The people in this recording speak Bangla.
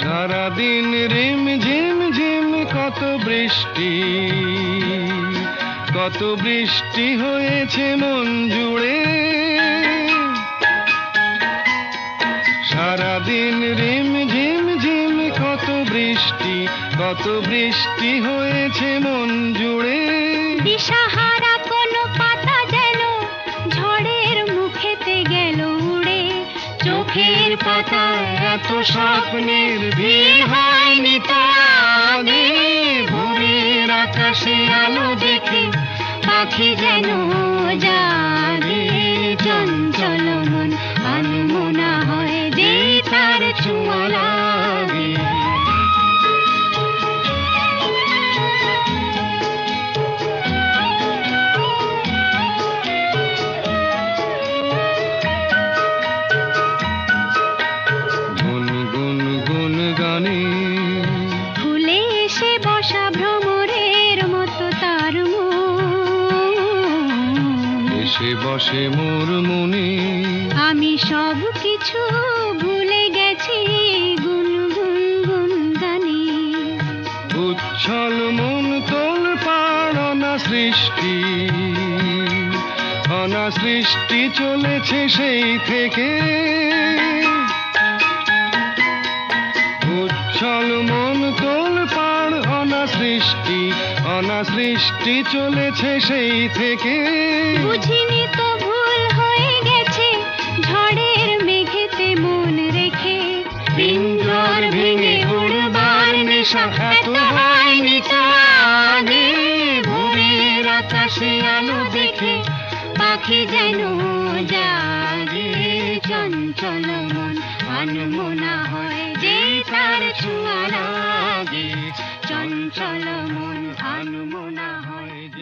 সারাদিন রিম ঝিম ঝিম, কত বৃষ্টি কত বৃষ্টি হয়েছে মন জুড়ে। সারাদিন রিম ঝিম ঝিম, কত বৃষ্টি কত বৃষ্টি হয়েছে মন জুড়ে। দিশাহারা পাতায় এত স্বপ্নের ভিড় হয়নি তো আগে ভোরের আকাশে আলো দেখে পাখি যেন জাগে বসা ভ্রমরের মতো তার এসে বসে মোর মনে। আমি সব কিছু ভুলে গেছি গুন গুন গুন গানে উচ্ছল মন তোল পাড়না সৃষ্টি। অনা সৃষ্টি চলেছে সেই থেকে। উচ্ছল মন তোল পাড় অনা সৃষ্টি অনা সৃষ্টি চলেছে সেই থেকে। বুঝিনি তো ভুল হয়ে গেছে, ঝড়ের মেঘেতে মন রেখে। পিঞ্জর ভেঙে উড়বার নেশা, এত হয়নি আগে ভোরের আকাশে আলো দেখে, পাখি যেন জাগে। চঞ্চল মন, আনমনা হয় যে তার ছোঁয়া লাগে চঞ্চল মন ধান মোনা হয়।